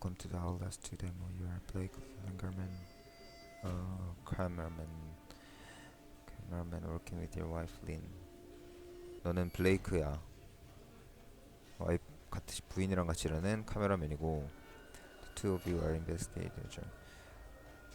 Welcome to the Outlast 2 demo. You are Blake Lingerman, uh, cameraman, cameraman working with your wife Lynn. 너는 블레이크야. 와이프 같이 부인이랑 같이 일하는 카메라맨이고, the two of you are investigators.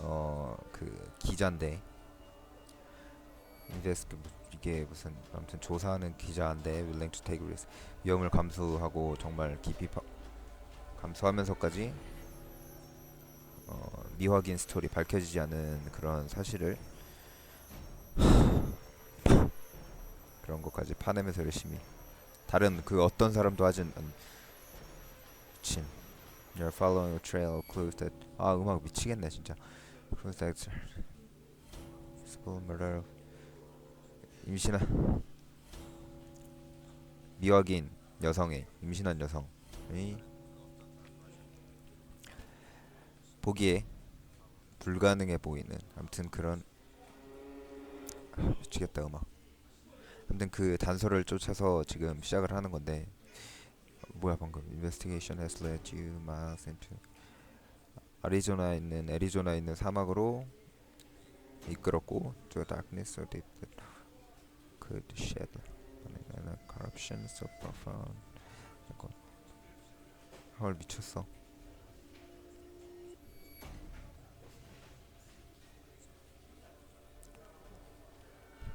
어그 기자인데, 인베스트 이게 무슨 아무튼 조사하는 기자인데 willing to take risk 위험을 감수하고 정말 깊이 파, 감수하면서까지 어, 미확인 스토리 밝혀지지 않은 그런 사실을 그런 것까지 파내면서 열심히 다른 그 어떤 사람도 하진 않 미친 You're following a trail of clues that 아 음악 미치겠네 진짜. Clues that possible murder. 임신한 미확인 여성의 임신한 여성의 보기에 불가능해 보이는 아무튼 그런 아, 미치겠다 음악 아무튼 그 단서를 쫓아서 지금 시작을 하는 건데 뭐야 방금 investigation has led you miles into 아리조나에 있는 애리조나에 있는 사막으로 이끌었고 to darkness so deep that could shed and corruption so profound 헐 미쳤어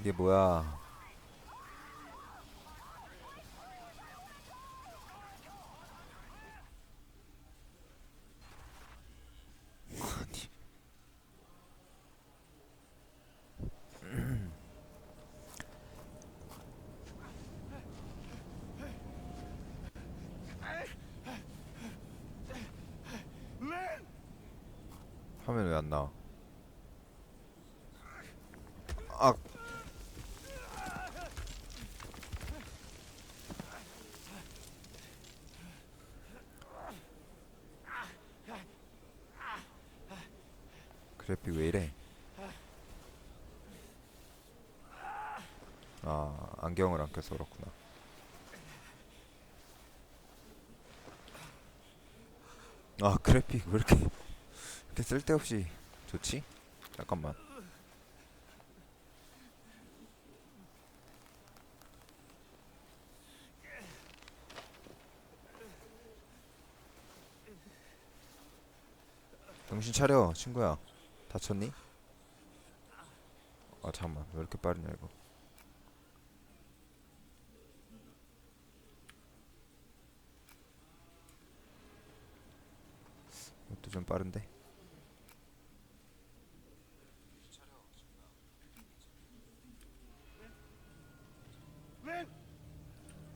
이게 뭐야! 화면 왜 안 나와? 아 그래픽 왜 이래? 아 안경을 안 껴서 그렇구나. 아 그래픽 왜 이렇게 이렇게 쓸데없이 좋지? 잠깐만. 정신 차려, 친구야. 다쳤니? 아 잠깐만, 왜 이렇게 빠르냐 이거. 이것도 좀 빠른데.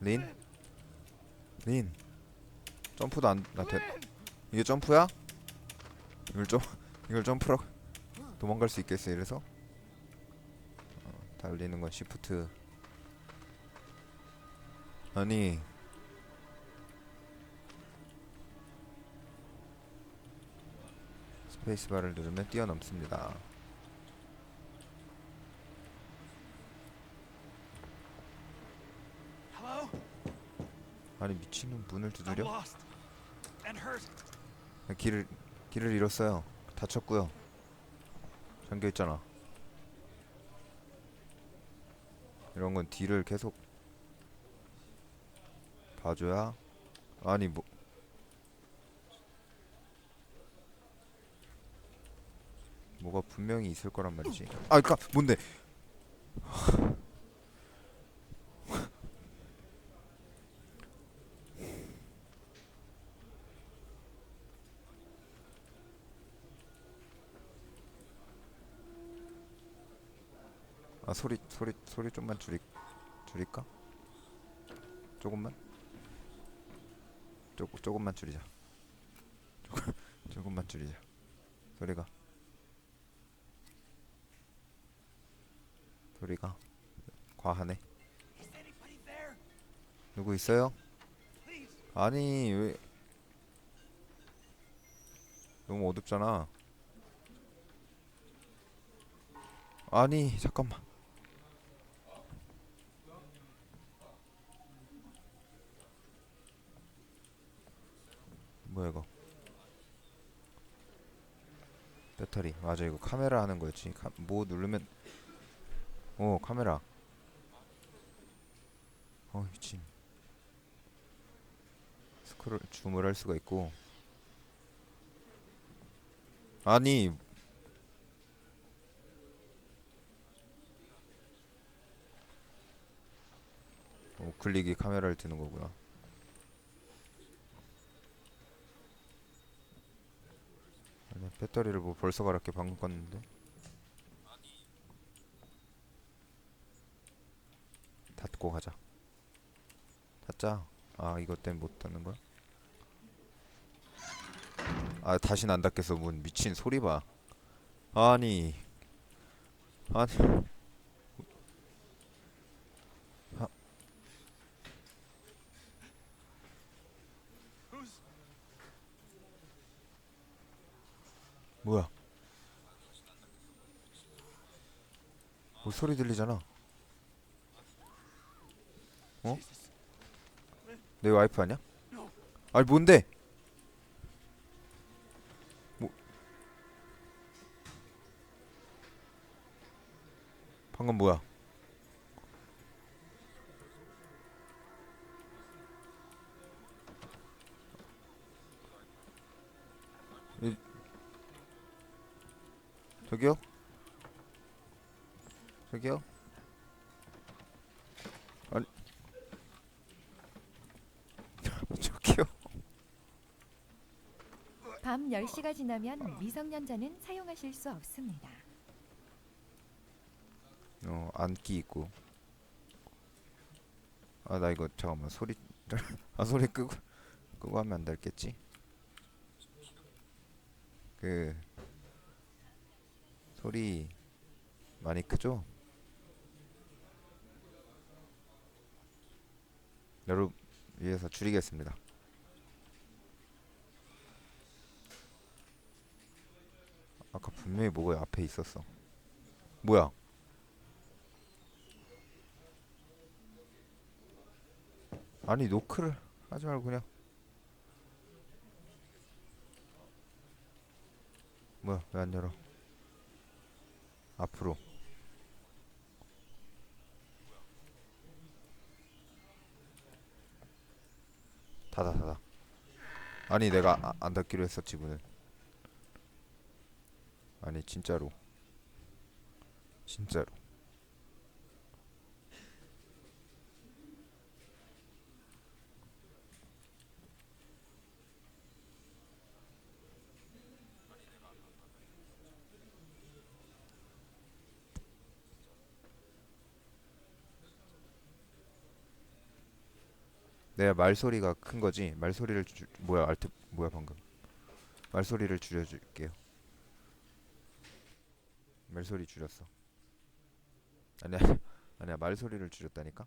린? 린. 점프도 안, 나 돼. Lynn! 이게 점프야? 이걸 점, 이걸 점프로 도망갈 수 있겠어 이래서? 어, 달리는 건 시프트. 아니. 스페이스바를 누르면 뛰어넘습니다. 아니 미친놈 문을 두드려? hurt. 길을 길을 잃었어요. 다쳤고요. 잠겨 있잖아. 이런 건 뒤를 계속 봐줘야 아니 뭐 뭐가 분명히 있을 거란 말이지. 아, 그니까 뭔데? 아 소리 소리 소리 좀만 줄이 줄일까? 조금만? 조, 조금만 줄이자 조금, 조금만 줄이자 소리가 소리가 과하네? 누구 있어요? 아니 왜 너무 어둡잖아 아니 잠깐만 뭐야 이거? 배터리. 맞아 이거 카메라 하는 거였지. 카, 뭐 누르면 오 카메라. 어 미친. 스크롤 줌을 할 수가 있고. 아니. 어, 우클릭이 카메라를 드는 거구나 아니 배터리를 뭐 벌써 갈았게 방금 껐는데. 닫고 가자. 닫자. 아 이것 때문에 못 닫는 거야? 아 다신 안 닫겠어. 문 미친 소리 봐. 아니. 아니 뭐야 뭐 소리 들리잖아 어? 내 와이프 아니야? 아니 뭔데? 뭐 방금 뭐야? 저기요? 저기요? 아니 저기요? 밤 10시가 지나면 미성년자는 사용하실 수 없습니다. 어 안기 있고 아 나 이거 잠깐만 소리 아 소리 끄고 끄고 하면 안 되겠지 그 소리 많이 크죠? 여러분 위해서 줄이겠습니다. 아까 분명히 뭐가 앞에 있었어. 뭐야? 아니 노크를 하지 말고 그냥. 뭐야? 왜 안 열어 앞으로. 닫아 닫아. 아니 내가 아, 안 닫기로 했었지 문을 아니 진짜로. 진짜로 내 말소리가 큰 거지? 말소리를 줄 뭐야 알트 뭐야 방금? 말소리를 줄여줄게요. 말소리 줄였어. 아니야 아니야 말소리를 줄였다니까